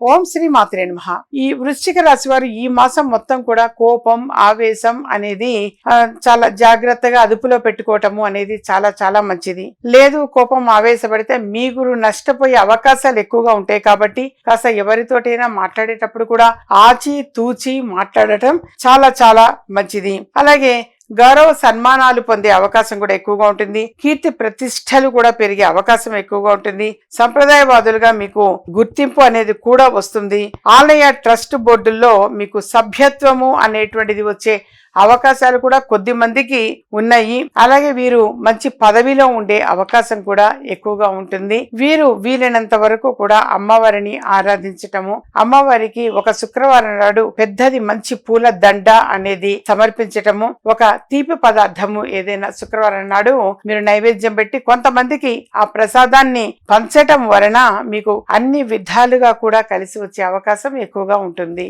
ఓం శ్రీ మాత్రే నమ. ఈ వృశ్చిక రాశి వారు ఈ మాసం మొత్తం కూడా కోపం ఆవేశం అనేది చాలా జాగ్రత్తగా అదుపులో పెట్టుకోవటము అనేది చాలా చాలా మంచిది. లేదు కోపం ఆవేశపడితే మీరు నష్టపోయే అవకాశాలు ఎక్కువగా ఉంటాయి కాబట్టి కాస్త ఎవరితోటైనా మాట్లాడేటప్పుడు కూడా ఆచి తూచి మాట్లాడటం చాలా చాలా మంచిది. అలాగే గౌరవ సన్మానాలు పొందే అవకాశం కూడా ఎక్కువగా ఉంటుంది. కీర్తి ప్రతిష్టలు కూడా పెరిగే అవకాశం ఎక్కువగా ఉంటుంది. సంప్రదాయవాదులుగా మీకు గుర్తింపు అనేది కూడా వస్తుంది. ఆలయ ట్రస్ట్ బోర్డుల్లో మీకు సభ్యత్వము అనేటువంటిది వచ్చే అవకాశాలు కూడా కొద్ది మందికి ఉన్నాయి. అలాగే వీరు మంచి పదవిలో ఉండే అవకాశం కూడా ఎక్కువగా ఉంటుంది. వీరు వీలైనంత వరకు కూడా అమ్మవారిని ఆరాధించటము అమ్మవారికి ఒక శుక్రవారం నాడు పెద్దది మంచి పూల దండ అనేది సమర్పించటము ఒక తీపి పదార్థము ఏదైనా శుక్రవారం నాడు మీరు నైవేద్యం పెట్టి కొంతమందికి ఆ ప్రసాదాన్ని పంచటం వలన మీకు అన్ని విధాలుగా కూడా కలిసి వచ్చే అవకాశం ఎక్కువగా ఉంటుంది.